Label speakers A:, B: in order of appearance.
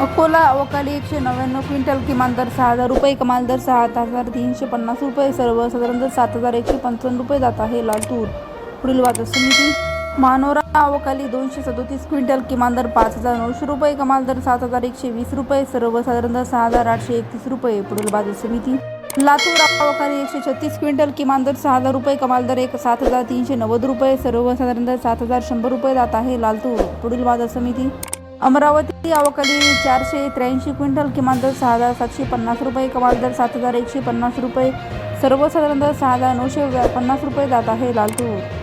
A: अकोला अवकाली एकशे नव्याण्णव क्विंटल किमान दर सहा हजार रुपये कमाल दर सहा हजार तीनशे पन्नास रुपये. सर्वसाधारण दर सात हजार एकशे पंचावन्न रुपये जात आहे लाल तूर. पुढील बाजार समिती. मानोरा अवकाली दोनशे सदोतीस क्विंटल किमान दर पाच हजार नऊशे रुपये कमाल दर सात हजार एकशे वीस रुपये. सर्वसाधारण दर सहा हजार आठशे एकतीस रुपये. पुढील बाजार समिती. लातूर अवकाली एकशे छत्तीस क्विंटल किमान दर सहा हजार रुपये कमाल दर एक सात हजार तीनशे नव्वद रुपये. सर्वसाधारण दर सात हजार शंभर रुपये जात आहे लालतूर पुढील बाजार समिती. अमरावती अवकाली चारशे त्र्याऐंशी क्विंटल किमान दर सहा हजार सातशे पन्नास रुपये कमाल दर सात हजार एकशे पन्नास रुपये सर्वसाधारण दर सहा हजार नऊशे पन्नास रुपये जात आहे लालतूर